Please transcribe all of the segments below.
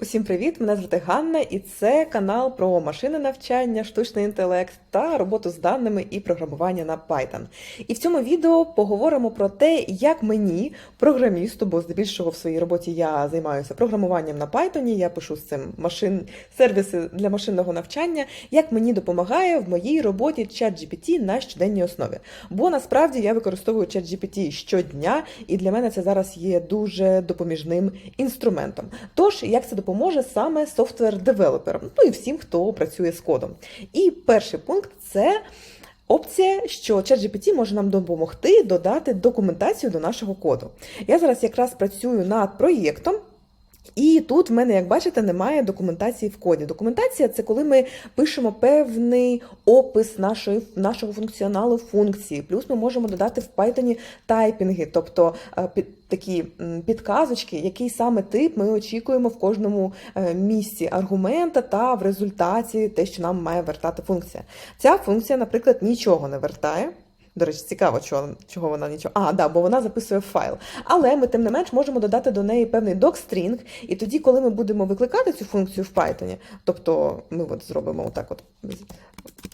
Усім привіт! Мене звати Ганна, і це канал про машини навчання, штучний інтелект та роботу з даними і програмування на Python. І в цьому відео поговоримо про те, як мені, програмісту, бо здебільшого в своїй роботі я займаюся програмуванням на Python, я пишу з цим машин, сервіси для машинного навчання, як мені допомагає в моїй роботі ChatGPT на щоденній основі. Бо насправді я використовую ChatGPT щодня, і для мене це зараз є дуже допоміжним інструментом. Тож, як це допоможе саме софтвер-девелоперам, ну і всім, хто працює з кодом. І перший пункт це. Опція, що ChatGPT може нам допомогти додати документацію до нашого коду. Я зараз якраз працюю над проєктом. І тут в мене, як бачите, немає документації в коді. Документація це коли ми пишемо певний опис нашої, нашого функціоналу функції. Плюс ми можемо додати в Python тайпінги, тобто е, під, такі підказочки, який саме тип ми очікуємо в кожному е, місці аргумента та в результаті те, що нам має вертати функція. Ця функція, наприклад, нічого не вертає. До речі, цікаво, чого, чого вона нічого. А, да, бо вона записує файл. Але ми, тим не менш, можемо додати до неї певний докстрінг, і тоді, коли ми будемо викликати цю функцію в Python, тобто ми от зробимо отак от.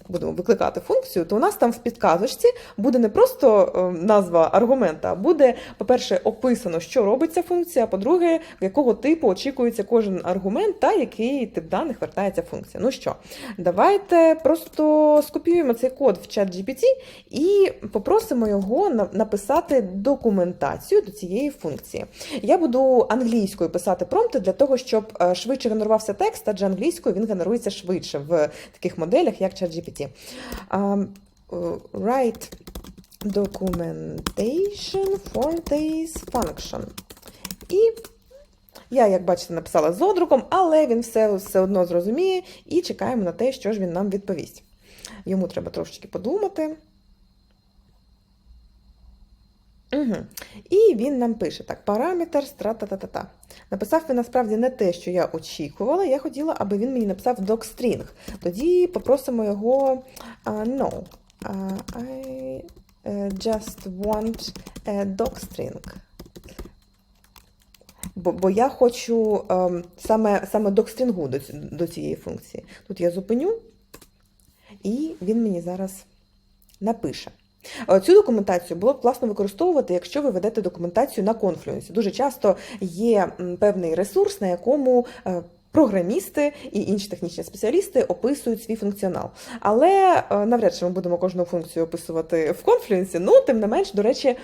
Будемо викликати функцію, то у нас там в підказочці буде не просто е, назва аргумента, а буде, по-перше, описано, що робить ця функція, а по-друге, якого типу очікується кожен аргумент та який тип даних вертається функція. Ну що, давайте просто скопіюємо цей код в чат GPT і попросимо його написати документацію до цієї функції. Я буду англійською писати промпти для того, щоб е, швидше генерувався текст, адже англійською він генерується швидше в таких моделях, як ChatGPT. Um, write documentation for this function. І я, як бачите, написала з одруком, але він все, все одно зрозуміє і чекаємо на те, що ж він нам відповість. Йому треба трошечки подумати. Угу. І він нам пише так: параметр стра-та-та-та-та. Написав він насправді не те, що я очікувала. Я хотіла, аби він мені написав docstring. Тоді попросимо його uh, no. Uh, I uh, just want a docstring. Бо, бо я хочу ем, саме, саме докстрінгу до, до цієї функції. Тут я зупиню, і він мені зараз напише. Е, Цю документацію було б класно використовувати, якщо ви ведете документацію на Confluence. Дуже часто є певний ресурс, на якому е, програмісти і інші технічні спеціалісти описують свій функціонал. Але е, навряд чи ми будемо кожну функцію описувати в Confluence. Ну, тим не менш, до речі,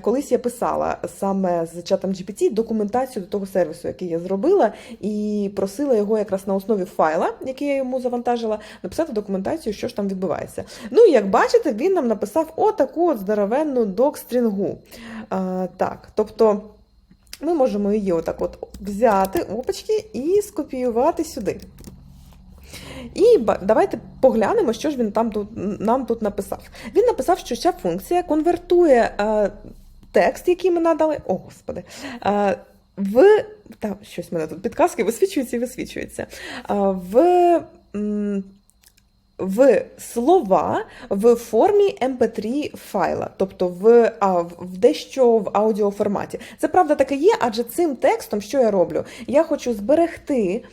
колись я писала саме з чатом GPT документацію до того сервісу, який я зробила, і просила його якраз на основі файла, який я йому завантажила, написати документацію, що ж там відбувається. Ну і як бачите, він нам написав отаку от здоровенну докстрінгу. А, так, тобто. Ми можемо її отак от взяти, опачки, і скопіювати сюди. І давайте поглянемо, що ж він там тут, нам тут написав. Він написав, що ця функція конвертує е, текст, який ми надали. О, господи. Е, в. Та, щось мене тут підказки висвічуються і висвічуються. Е, в. В слова в формі MP3 файла, тобто в, а, в дещо в аудіоформаті. Це правда таке є, адже цим текстом, що я роблю? Я хочу зберегти.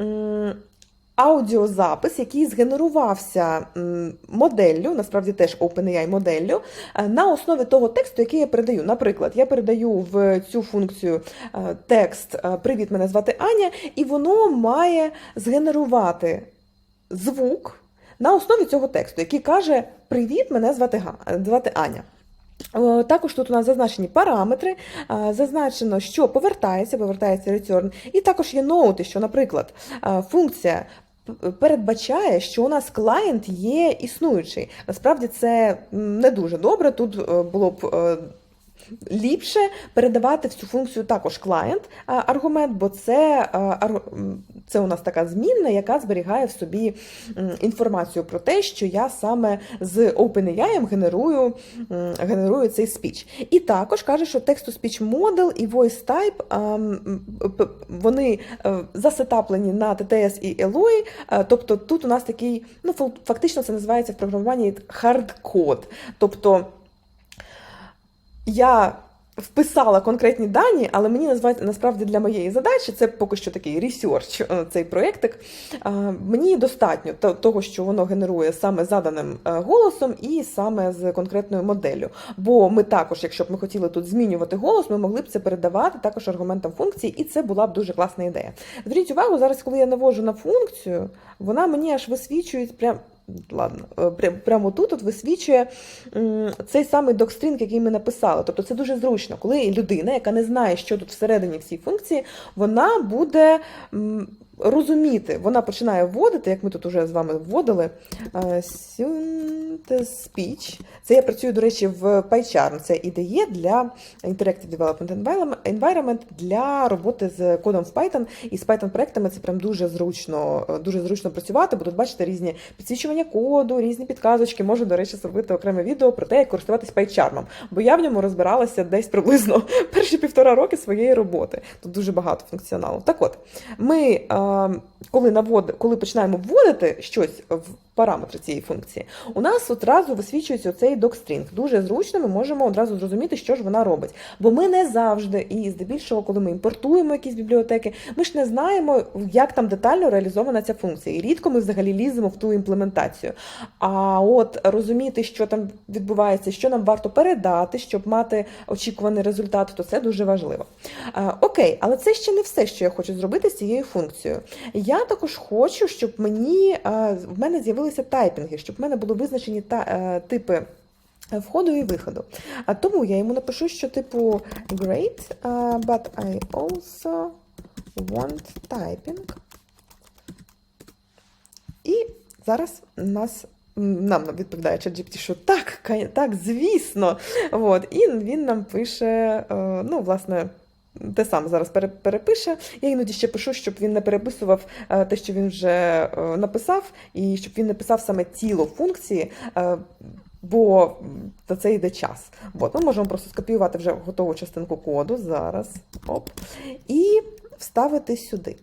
м, Аудіозапис, який згенерувався моделлю, насправді теж OpenAI моделлю, е, на основі того тексту, який я передаю. Наприклад, я передаю в цю функцію е, текст е, Привіт, мене звати Аня, і воно має згенерувати звук на основі цього тексту, який каже: Привіт, мене звати Га- звати Аня. Е, Також тут у нас зазначені параметри, е, зазначено, що повертається, повертається return, і також є ноути, що, наприклад, е, функція передбачає, що у нас клієнт є існуючий. Насправді це не дуже добре. Тут е, було б. Е, Ліпше передавати в цю функцію також клієнт-аргумент, бо це, ар- це у нас така змінна, яка зберігає в собі інформацію про те, що я саме з OpenAI генерую, генерую цей спіч. І також каже, що text-to-speech model і voice type п- вони е, засетаплені на TTS і Eloi, е, тобто тут у нас такий, ну фактично це називається в програмуванні хардкод. Тобто я вписала конкретні дані, але мені назвати насправді для моєї задачі це поки що такий ресерч, цей проєктик. Е, Мені достатньо того, що воно генерує саме заданим е, голосом і саме з конкретною моделлю. Бо ми також, якщо б ми хотіли тут змінювати голос, ми могли б це передавати також аргументам функції, і це була б дуже класна ідея. Зверніть увагу, зараз, коли я навожу на функцію, вона мені аж висвічує прям. Ладно, е, прямо тут от висвічує цей самий докстрінг, який ми написали. Тобто це дуже зручно, коли людина, яка не знає, що тут всередині всі функції, вона буде розуміти, вона починає вводити, як ми тут уже з вами вводили, е, speech. Це я працюю, до речі, в PyCharm. Це IDE для Interactive Development Environment- для роботи з кодом в Python. І з Python проектами це прям дуже зручно, е, дуже зручно працювати, бо тут бачите різні підсвічування коду, різні підказочки. Можу, до речі, зробити окреме відео про те, як користуватись PyCharm. Бо я в ньому розбиралася десь приблизно перші півтора роки своєї роботи. Тут дуже багато функціоналу. Так от, ми, е, коли, навод... коли починаємо вводити щось в параметри цієї функції, у нас одразу висвічується цей docstring. Дуже зручно ми можемо одразу зрозуміти, що ж вона робить. Бо ми не завжди, і здебільшого, коли ми імпортуємо якісь бібліотеки, ми ж не знаємо, як там детально реалізована ця функція. І рідко ми взагалі ліземо в ту імплементацію. А от розуміти, що там відбувається, що нам варто передати, щоб мати очікуваний результат, то це дуже важливо. Окей, але це ще не все, що я хочу зробити з цією функцією. Я також хочу, щоб мені е, в мене з'явилися тайпінги, щоб в мене були визначені та, е, типи. Входу і виходу. А тому я йому напишу, що типу great, but I also want typing. І зараз нас нам відповідає ChatGPT, що так, так, звісно. От, і він нам пише, е, ну, власне. Те саме зараз перепише. Я іноді ще пишу, щоб він не переписував е, те, що він вже е, написав, і щоб він не писав саме тіло функції, е, бо за це йде час. От, ми можемо просто скопіювати вже готову частинку коду зараз. Оп, і вставити сюди.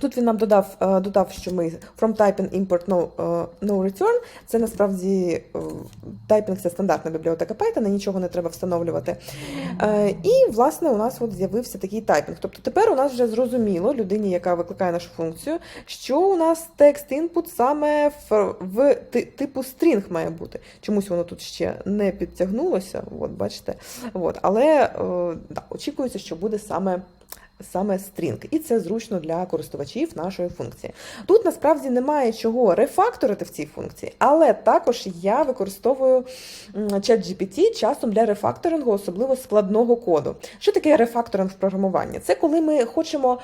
Тут він нам додав, е, додав, що ми from typing import no, е, no return. Це насправді е, typing це стандартна бібліотека Python, нічого не треба встановлювати. І, власне, у нас от з'явився такий тайпінг. Тобто тепер у нас вже зрозуміло людині, яка викликає нашу функцію, що у нас текст input саме в, в типу string має бути. Чомусь воно тут ще не підтягнулося. От, бачите. От, але да, очікується, що буде саме саме string. І це зручно для користувачів нашої функції. Тут насправді немає чого рефакторити в цій функції, але також я використовую ChatGPT часом для рефакторингу, особливо складного коду. Що таке рефакторинг в програмуванні? Це коли ми хочемо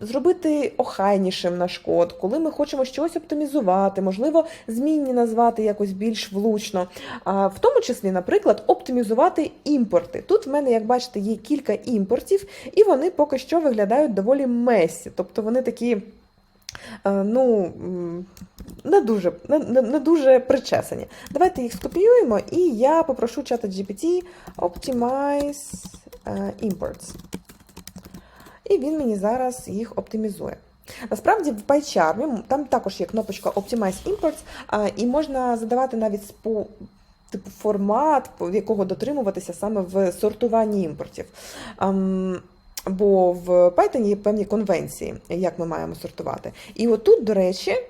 зробити охайнішим наш код, коли ми хочемо щось оптимізувати, можливо, змінні назвати якось більш влучно. В тому числі, наприклад, оптимізувати імпорти. Тут в мене, як бачите, є кілька імпортів, і вони поки що виглядають доволі месі. Тобто вони такі. е, Ну, не дуже, не, не, не дуже причесані. Давайте їх скопіюємо, і я попрошу чата GPT Optimize е, Imports. І він мені зараз їх оптимізує. Насправді в PyCharm там також є кнопочка Optimize Imports, і можна задавати навіть спо, типу формат, якого дотримуватися саме в сортуванні імпортів. Бо в Python є певні конвенції, як ми маємо сортувати. І отут, до речі, е,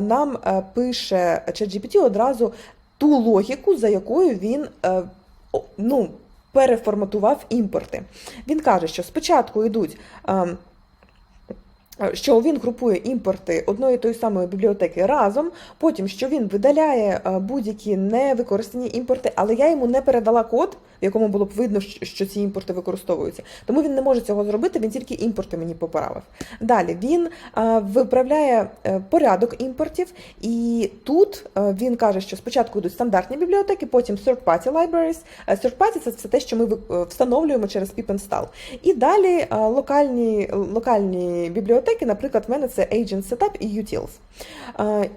нам е, пише ChatGPT одразу ту логіку, за якою він е, ну, переформатував імпорти. Він каже, що спочатку йдуть. Ем, що він групує імпорти одної тої самої бібліотеки разом, потім що він видаляє е, будь-які невикористані імпорти, але я йому не передала код, в якому було б видно, що ці імпорти використовуються. Тому він не може цього зробити, він тільки імпорти мені поправив. Далі він е, виправляє е, порядок імпортів, і тут е, він каже, що спочатку йдуть стандартні бібліотеки, потім third-party libraries. Е, Third-party – це все те, що ми е, встановлюємо через pip install. І далі е, локальні, локальні бібліотеки, наприклад, в мене це Agent Setup і Utils. Е,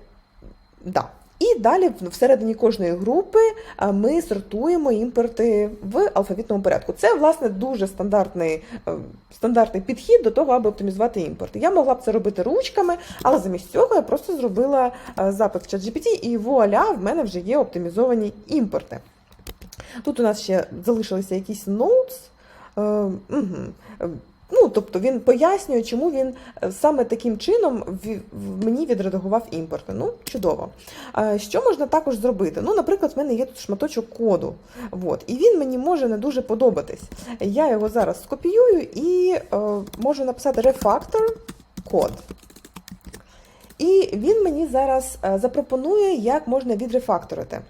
Да. І далі всередині кожної групи е, ми сортуємо імпорти в алфавітному порядку. Це, власне, дуже стандартний, е, стандартний підхід до того, аби оптимізувати імпорти. Я могла б це робити ручками, але замість цього я просто зробила е, запит в ChatGPT, і вуаля, в мене вже є оптимізовані імпорти. Тут у нас ще залишилися якісь. Е, угу. Ну, тобто він пояснює, чому він е, саме таким чином мені відредагував імпорти. Ну, чудово. Що можна також зробити? Ну, наприклад, в мене є тут шматочок коду. От, і він мені може не дуже подобатись. Я його зараз скопіюю і е, можу написати refactor код. І він мені зараз е, запропонує, як можна відрефакторити.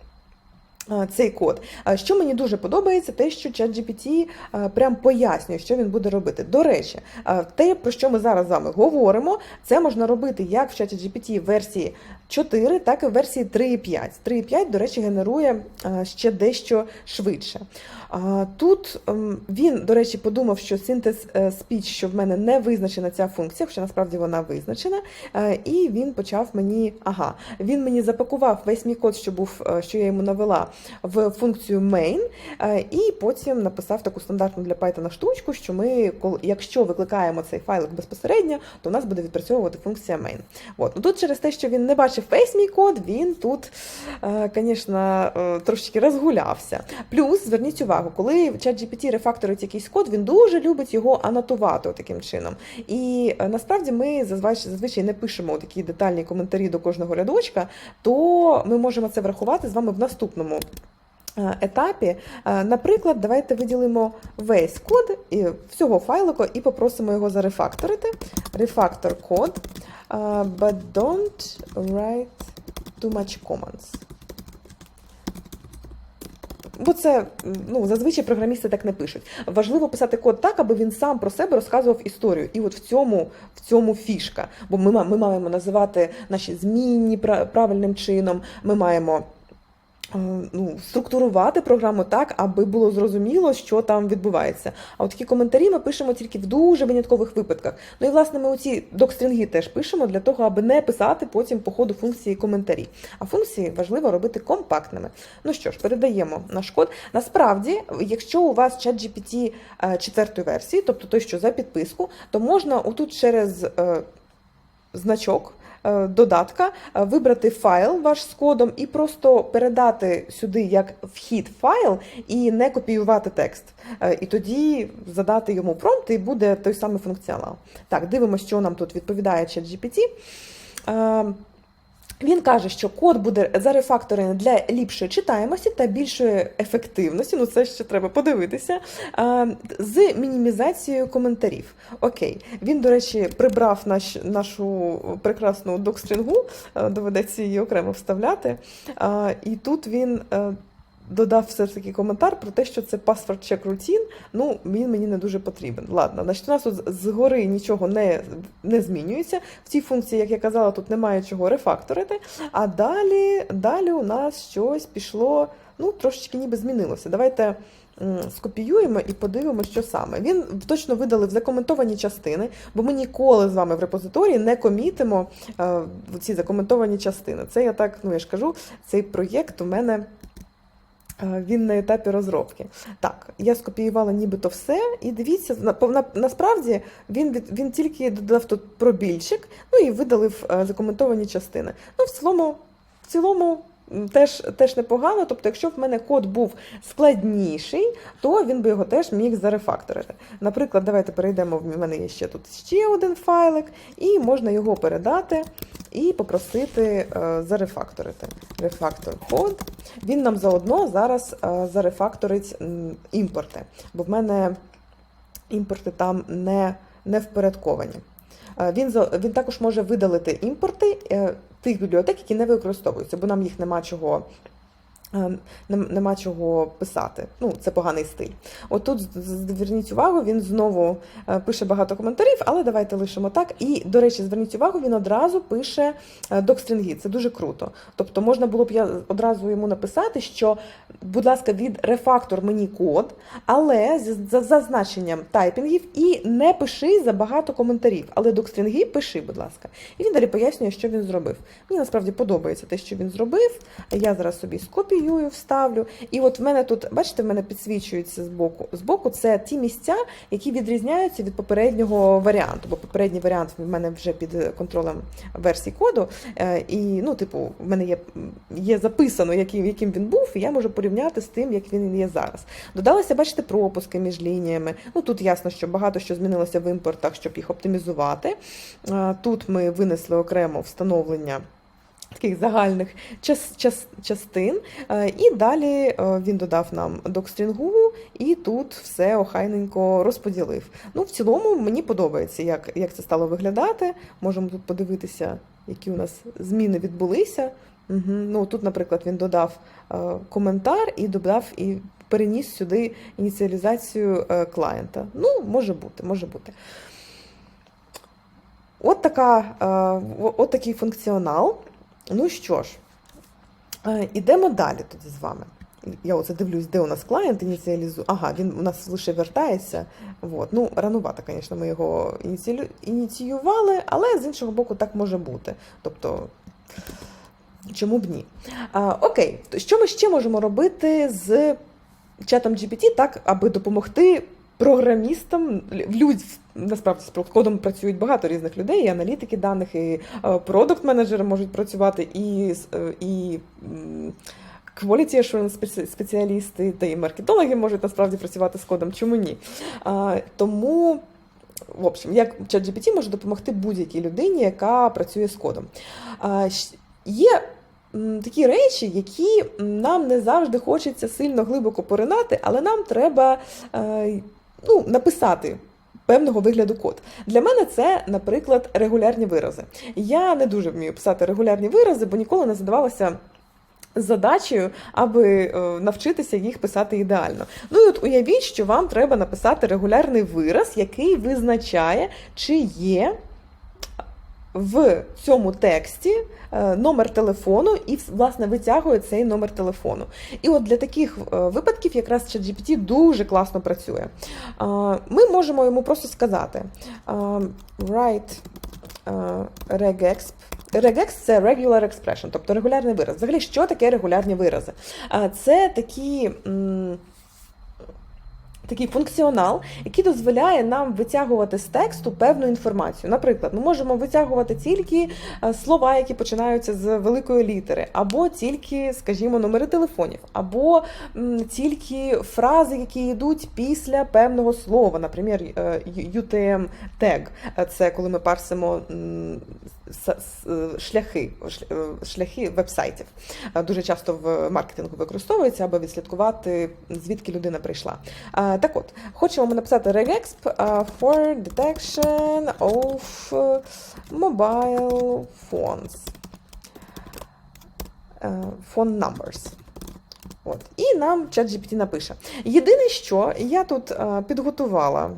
Е, Цей код. А Що мені дуже подобається, те, що ChatGPT е, прям пояснює, що він буде робити. До речі, е, те, про що ми зараз з вами говоримо, це можна робити як в ChatGPT версії 4, так і в версії 3.5. 3.5, до речі, генерує е, ще дещо швидше. Тут ем, він, до речі, подумав, що синтез е, speech, що в мене не визначена ця функція, хоча насправді вона визначена. Е, І він почав мені, ага, він мені запакував весь мій код, що був, що я йому навела, в функцію main, і потім написав таку стандартну для Python штучку, що ми, якщо викликаємо цей файлик безпосередньо, то у нас буде відпрацьовувати функція main. От. Ну, тут через те, що він не бачив весь мій код, він тут, е, звісно, е, трошечки розгулявся. Плюс, зверніть увагу, коли ChatGPT рефакторить якийсь код, він дуже любить його анотувати таким чином. І е, насправді ми зазвичай, не пишемо такі детальні коментарі до кожного рядочка, то ми можемо це врахувати з вами в наступному. е, Етапі, Е, наприклад, давайте виділимо весь код всього файлику і попросимо його зарефакторити. Refactor код, е, but don't write too much comments. Бо це ну зазвичай програмісти так не пишуть. Важливо писати код так, аби він сам про себе розказував історію. І от в цьому в цьому фішка. Бо ми, ми маємо називати наші змінні пра- правильним чином. Ми маємо. Е, Ну, структурувати програму так, аби було зрозуміло, що там відбувається. А от такі коментарі ми пишемо тільки в дуже виняткових випадках. Ну і власне ми оці докстрінги теж пишемо для того, аби не писати потім по ходу функції коментарі. А функції важливо робити компактними. Ну що ж, передаємо наш код. Насправді, якщо у вас ChatGPT е, четвертої версії, тобто той, що за підписку, то можна отут через е, значок. Е, Додатка е, вибрати файл ваш з кодом і просто передати сюди як вхід файл і не копіювати текст. Е, І тоді задати йому промпт, і буде той самий функціонал. Так, дивимося, що нам тут відповідає ChatGPT. Е, він каже, що код буде зарефакторений для ліпшої читаємості та більшої ефективності. Ну це ще треба подивитися. З мінімізацією коментарів. Окей, він, до речі, прибрав наш, нашу прекрасну докстрінгу, е, доведеться її окремо вставляти. І тут він. Додав все ж таки коментар про те, що це password check routine, ну він мені не дуже потрібен. Ладно, значить, у нас тут згори нічого не, не змінюється. В цій функції, як я казала, тут немає чого рефакторити. А далі, далі у нас щось пішло, ну, трошечки ніби змінилося. Давайте скопіюємо і подивимося, що саме. Він точно видалив закоментовані частини, бо ми ніколи з вами в репозиторії не комітимо е, ці закоментовані частини. Це я так, ну я ж кажу, цей проєкт у мене. Е, Він на етапі розробки. Так, я скопіювала нібито все, і дивіться, на, на, насправді він, від, він тільки додав тут пробільчик, ну і видалив е, закоментовані частини. Ну, в цілому, в цілому теж, теж непогано. Тобто, якщо в мене код був складніший, то він би його теж міг зарефакторити. Наприклад, давайте перейдемо. В мене є ще тут ще один файлик, і можна його передати і попросити е, зарефакторити. Рефактор код. Він нам заодно зараз е, зарефакторить імпорти, бо в мене імпорти там не, не впорядковані. Е, Він, він також може видалити імпорти тих бібліотек, які не використовуються, бо нам їх нема чого. Е, нем- Нема чого писати. Ну, це поганий стиль. Отут з- з- зверніть увагу, він знову е, пише багато коментарів, але давайте лишимо так. І, до речі, зверніть увагу, він одразу пише е, докстрінги. Це дуже круто. Тобто можна було б я одразу йому написати, що, будь ласка, від рефактор мені код, але за зазначенням тайпінгів і не пиши забагато коментарів. Але докстрінги пиши, будь ласка. І він далі пояснює, що він зробив. Мені насправді подобається те, що він зробив. Я зараз собі скопіюю скопіюю, вставлю. І от в мене тут, бачите, в мене підсвічується збоку. Збоку це ті місця, які відрізняються від попереднього варіанту. Бо попередній варіант в мене вже під контролем версії коду. Е, І, ну, типу, в мене є, є записано, яким, яким він був, і я можу порівняти з тим, як він є зараз. Додалися, бачите, пропуски між лініями. Ну тут ясно, що багато що змінилося в імпортах, щоб їх оптимізувати. Е, Тут ми винесли окремо встановлення. Таких загальних час, час, частин. Е, І далі е, він додав нам докстрінгу, і тут все охайненько розподілив. Ну, в цілому мені подобається, як, як це стало виглядати. Можемо тут подивитися, які у нас зміни відбулися. Угу. Ну, тут, наприклад, він додав е, коментар і додав і переніс сюди ініціалізацію клієнта. Ну, може бути, може бути. От, така, от такий функціонал. Ну що ж, е, ідемо далі тоді з вами. Я оце дивлюсь, де у нас клієнт ініціалізує. Ага, він у нас лише вертається. Вот. Ну, ранувато, звісно, ми його ініціювали, але з іншого боку, так може бути. Тобто, чому б ні? А, окей, що ми ще можемо робити з чатом GPT так, аби допомогти програмістам, людь, насправді з кодом працюють багато різних людей, і аналітики даних, і продукт-менеджери можуть працювати, і, е, і quality assurance спеціалісти, та і маркетологи можуть насправді працювати з кодом. Чому ні? А, тому. В общем, як ChatGPT може допомогти будь-якій людині, яка працює з кодом. А, Є такі речі, які нам не завжди хочеться сильно глибоко поринати, але нам треба е, ну, написати. Певного вигляду код. Для мене це, наприклад, регулярні вирази. Я не дуже вмію писати регулярні вирази, бо ніколи не задавалася задачею, аби е, навчитися їх писати ідеально. Ну і от уявіть, що вам треба написати регулярний вираз, який визначає, чи є в цьому тексті е, номер телефону і власне витягує цей номер телефону. І от для таких е, випадків якраз ChatGPT дуже класно працює. Е, Ми можемо йому просто сказати write regexp. Regex – це regular expression, тобто регулярний вираз. Взагалі, що таке регулярні вирази? Це такі. Такий функціонал, який дозволяє нам витягувати з тексту певну інформацію. Наприклад, ми можемо витягувати тільки е, слова, які починаються з великої літери, або тільки, скажімо, номери телефонів, або тільки фрази, які йдуть після певного слова, наприклад, е, UTM тег. Це коли ми парсимо е, шляхи, е, шляхи вебсайтів. Е, Дуже часто в маркетингу використовується, аби відслідкувати, звідки людина прийшла. Е, Так от, хочемо ми написати regexp for detection of mobile phones. Phone numbers. От. І нам ChatGPT напише. Єдине, що я тут підготувала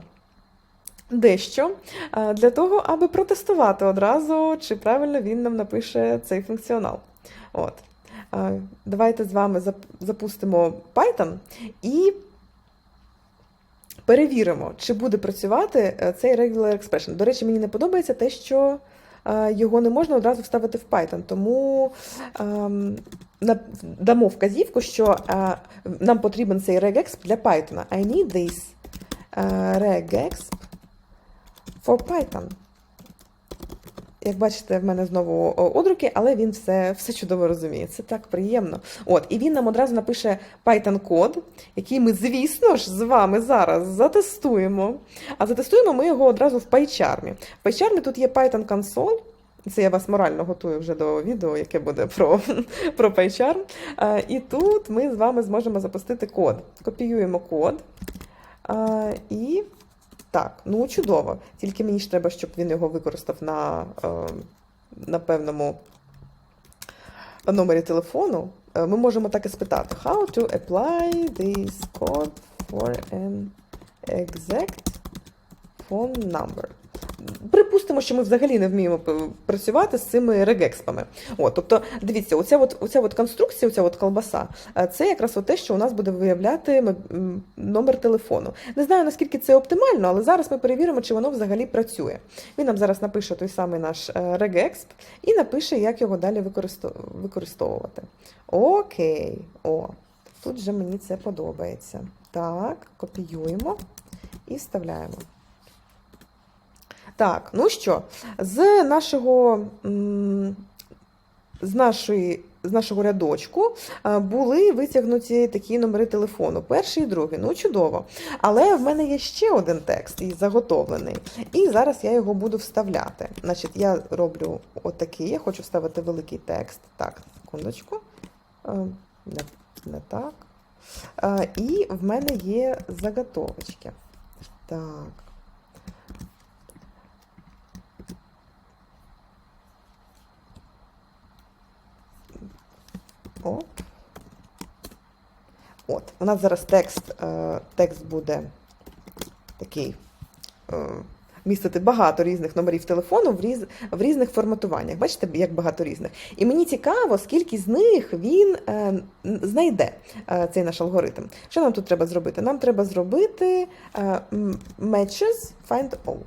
дещо е, для того, аби протестувати одразу, чи правильно він нам напише цей функціонал. От. Е, Давайте з вами запустимо Python і перевіримо, чи буде працювати е, цей regular expression. До речі, мені не подобається те, що його не можна одразу вставити в Python, тому ем, дамо вказівку, що нам потрібен цей regexp для Python. I need this regexp for Python. Як бачите, в мене знову одруки, але він все, все чудово розуміє. Це так приємно. От, і він нам одразу напише Python-код, який ми, звісно ж, з вами зараз затестуємо. А затестуємо ми його одразу в PyCharm. В PyCharm тут є Python Console. Це я вас морально готую вже до відео, яке буде про, про PyCharm. І тут ми з вами зможемо запустити код. Копіюємо код. І так, ну чудово. Тільки мені ж треба, щоб він його використав на, е, на певному номері телефону. Е, Ми можемо так і спитати: How to apply this code for an exact phone number? Припустимо, що ми взагалі не вміємо працювати з цими регекспами. От, тобто, дивіться, оця от, оця от конструкція, оця от колбаса, е, це якраз те, що у нас буде виявляти номер телефону. Не знаю, наскільки це оптимально, але зараз ми перевіримо, чи воно взагалі працює. Він нам зараз напише той самий наш е, регексп і напише, як його далі використовувати. Окей, о, тут вже мені це подобається. Так, копіюємо і вставляємо. Так, ну що, з нашого, з нашої, з нашого рядочку е, були витягнуті такі номери телефону. Перший і другий. Ну, чудово. Але в мене є ще один текст і заготовлений. І зараз я його буду вставляти. Значить, я роблю отакий, я хочу вставити великий текст. Так, секундочку. Е, Не, не так. Е, І в мене є заготовочки. Так. От. От. У нас зараз текст, е, текст буде такий. Е, містити багато різних номерів телефону в, різ, в різних форматуваннях. Бачите, як багато різних. І мені цікаво, скільки з них він е, знайде цей наш алгоритм. Що нам тут треба зробити? Нам треба зробити matches find all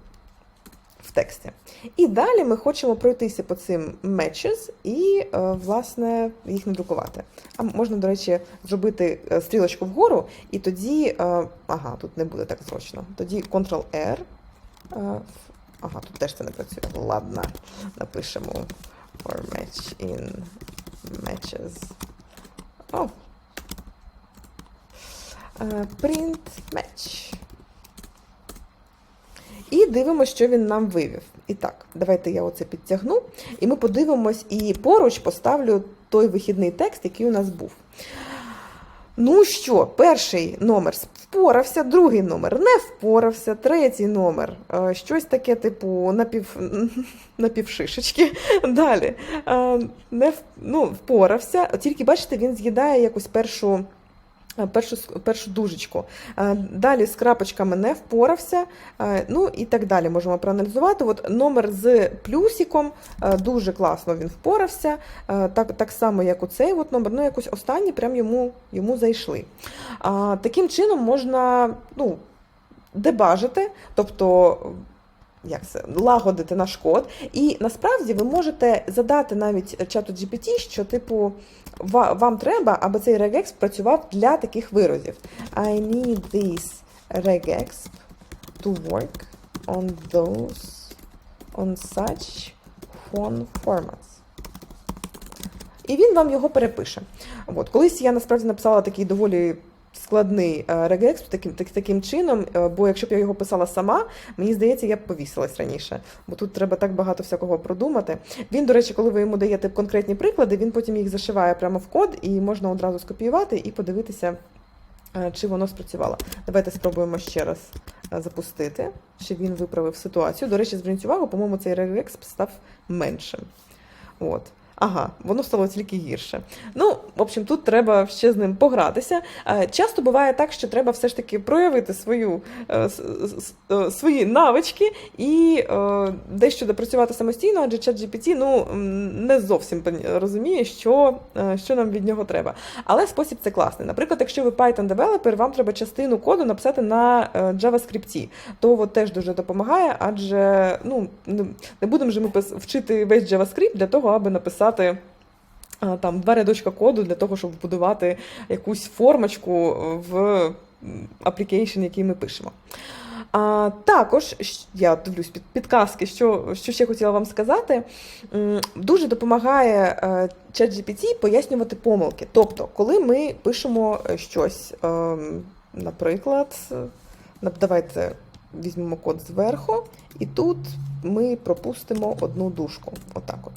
тексті. І далі ми хочемо пройтися по цим matches і, е, власне, їх надрукувати. А можна, до речі, зробити е, стрілочку вгору, і тоді, е, ага, тут не буде так зручно. Тоді Ctrl-R. Ага, тут теж це не працює. Ладно, напишемо for match in matches. О. Print match. І дивимося, що він нам вивів. І так, давайте я оце підтягну, і ми подивимось, і поруч поставлю той вихідний текст, який у нас був. Ну що, перший номер впорався, другий номер не впорався, третій номер е, щось таке, типу, напів, напівшишечки. Далі е, не ну, впорався, тільки бачите, він з'їдає якусь першу. Е, Першу, першу дужечку. Е, Далі з крапочками не впорався. е, Ну і так далі можемо проаналізувати. От номер з плюсиком дуже класно він впорався. Так, так само, як оцей от номер. Ну, якось останні прям йому, йому зайшли. Таким чином можна ну, дебажити, тобто. Як це лагодити наш код, і насправді ви можете задати навіть чату GPT, що типу вам треба, аби цей regex працював для таких виразів. I need this regex to work on those on such font formats. І він вам його перепише. От. Колись я насправді написала такий доволі складний е, регекс таким, так, таким чином, е, бо якщо б я його писала сама, мені здається, я б повісилась раніше. Бо тут треба так багато всякого продумати. Він, до речі, коли ви йому даєте конкретні приклади, він потім їх зашиває прямо в код, і можна одразу скопіювати і подивитися, е, чи воно спрацювало. Давайте спробуємо ще раз запустити, чи він виправив ситуацію. До речі, зверніть увагу, по-моєму, цей регекс став меншим. От. Ага, воно стало тільки гірше. Ну, в общем, тут треба ще з ним погратися. Е, Часто буває так, що треба все ж таки проявити свою, е, е, свої навички і дещо допрацювати самостійно, адже ChatGPT ну, не зовсім розуміє, що, що нам від нього треба. Але спосіб це класний. Наприклад, якщо ви Python-девелопер, вам треба частину коду написати на JavaScript, то от теж дуже допомагає, адже ну, не, будемо же ми вчити весь JavaScript для того, аби написати а, там два рядочка коду для того, щоб вбудувати якусь формочку в application, який ми пишемо. А, також я дивлюсь під підказки, що, що ще хотіла вам сказати. Дуже допомагає е, ChatGPT пояснювати помилки. Тобто, коли ми пишемо е, щось, ем, наприклад, е, давайте візьмемо код зверху, і тут ми пропустимо одну дужку. Отак от.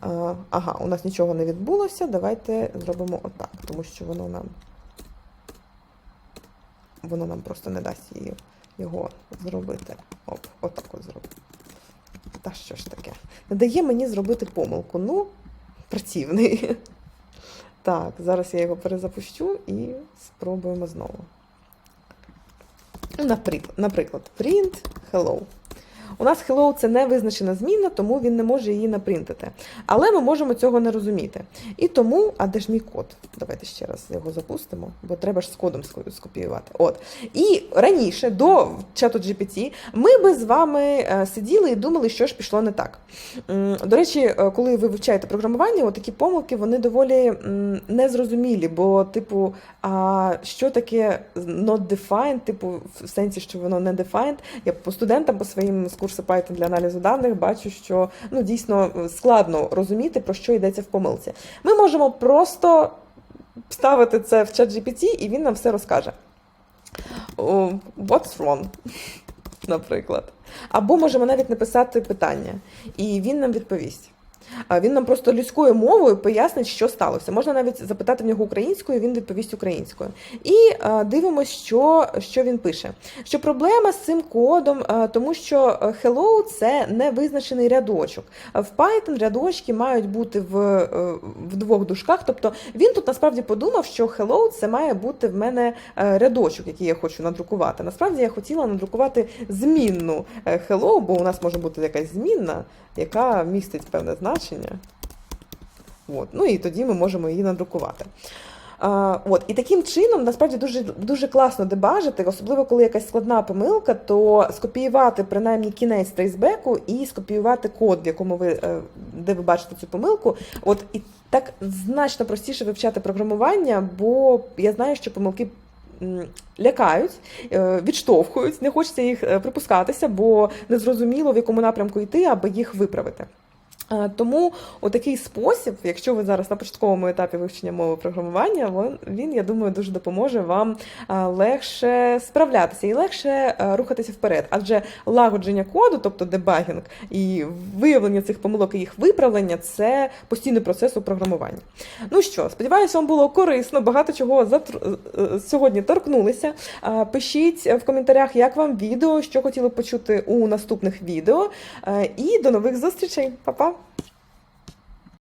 Ага, у нас нічого не відбулося. Давайте зробимо отак, тому що воно нам воно нам просто не дасть її, його зробити. Оп, отак от зробити. Та що ж таке? Не дає мені зробити помилку. Ну, працівний. Так, зараз я його перезапущу і спробуємо знову. Наприклад, наприклад, print hello. У нас hello це не визначена змінна, тому він не може її напринтити. Але ми можемо цього не розуміти. І тому, а де ж мій код? Давайте ще раз його запустимо, бо треба ж з кодом скопіювати. От. І раніше, до чату GPT, ми би з вами е, сиділи і думали, що ж пішло не так. До речі, е, коли ви вивчаєте програмування, такі помилки вони доволі незрозумілі, бо, типу, а що таке not defined, типу, в сенсі, що воно не defined. Я по студентам по своїм курсу Python для аналізу даних бачу, що ну дійсно складно розуміти, про що йдеться в помилці. Ми можемо просто вставити це в чат GPT, і він нам все розкаже. What's wrong? Наприклад. Або можемо навіть написати питання, і він нам відповість. Він нам просто людською мовою пояснить, що сталося. Можна навіть запитати в нього українською, він відповість українською. І а, дивимося, що, що він пише. Що проблема з цим кодом, тому що е, hello це невизначений рядочок. В Python рядочки мають бути в, е, в двох дужках. Тобто він тут насправді подумав, що hello це має бути в мене е, рядочок, який я хочу надрукувати. Насправді я хотіла надрукувати змінну е, hello, бо у нас може бути якась змінна, яка містить певне значення. От. Ну і тоді ми можемо її надрукувати. А, от. І таким чином, насправді, дуже, дуже класно дебажити, особливо коли якась складна помилка, то скопіювати принаймні кінець трейсбеку і скопіювати код, в якому ви, е, де ви бачите цю помилку. От і так значно простіше вивчати програмування, бо я знаю, що помилки. Лякають, е, відштовхують, не хочеться їх е, припускатися, бо незрозуміло в якому напрямку йти, аби їх виправити. Тому у такий спосіб, якщо ви зараз на початковому етапі вивчення мови програмування, він, я думаю, дуже допоможе вам легше справлятися і легше рухатися вперед. Адже лагодження коду, тобто дебагінг і виявлення цих помилок і їх виправлення це постійний процес у програмуванні. Ну що, сподіваюся, вам було корисно, багато чого затр... е, е, сьогодні торкнулися. Пишіть в коментарях, як вам відео, що хотіли почути у наступних відео. І до нових зустрічей. Па-па!